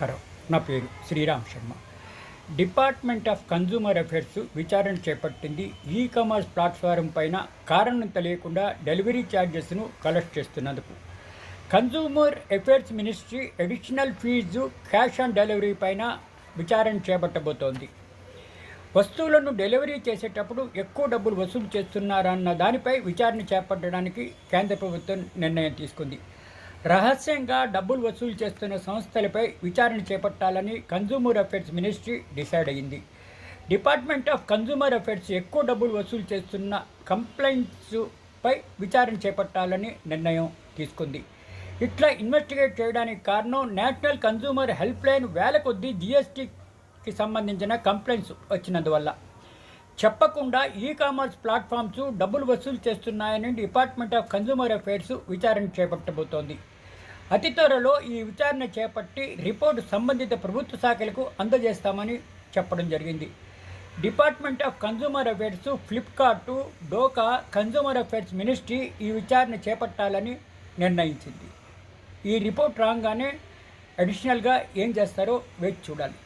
నమస్కారం. నా పేరు Sriram Sharma. Department of consumer affairs విచారణ చేపట్టింది. ఈ కామర్స్ ప్లాట్ఫారం పైన కారణం తెలియకుండా డెలివరీ ఛార్జెస్ను కలెక్ట్ చేస్తున్నందుకు. Consumer affairs ministry additional fee cash on delivery పైన విచారణ చేపట్టబోతోంది. వస్తువులను డెలివరీ చేసేటప్పుడు ఎక్కువ డబ్బులు వసూలు చేస్తున్నారన్న దానిపై విచారణ చేపట్టడానికి కేంద్ర ప్రభుత్వం నిర్ణయం తీసుకుంది. రహస్యంగా డబ్బులు వసూలు చేస్తున్న సంస్థలపై విచారణ చేపట్టాలని కన్జ్యూమర్ అఫేర్స్ మినిస్ట్రీ డిసైడ్ అయింది డిపార్ట్మెంట్ ఆఫ్ కన్జ్యూమర్ అఫేర్స్ ఎక్కువ డబ్బులు వసూలు చేస్తున్న కంప్లైంట్స్పై విచారణ చేపట్టాలని నిర్ణయం తీసుకుంది. ఇట్లా ఇన్వెస్టిగేట్ చేయడానికి కారణం నేషనల్ కన్జ్యూమర్ హెల్ప్ లైన్ వేల కొద్దీ జిఎస్టీకి సంబంధించిన కంప్లైంట్స్ వచ్చినందువల్ల. చెప్పకుండా ఈ కామర్స్ ప్లాట్ఫామ్స్ డబ్బులు వసూలు చేస్తున్నాయని డిపార్ట్మెంట్ ఆఫ్ కన్జ్యూమర్ అఫైర్స్ విచారణ చేపట్టబోతోంది. అతి త్వరలో ఈ విచారణ చేపట్టి రిపోర్టు సంబంధిత ప్రభుత్వ శాఖలకు అందజేస్తామని చెప్పడం జరిగింది. Department of consumer affairs Flipkart డోకా కన్జ్యూమర్ అఫైర్స్ మినిస్ట్రీ ఈ విచారణ చేపట్టాలని నిర్ణయించింది. ఈ రిపోర్ట్ రాగానే అడిషనల్గా ఏం చేస్తారో వేచి చూడాలి.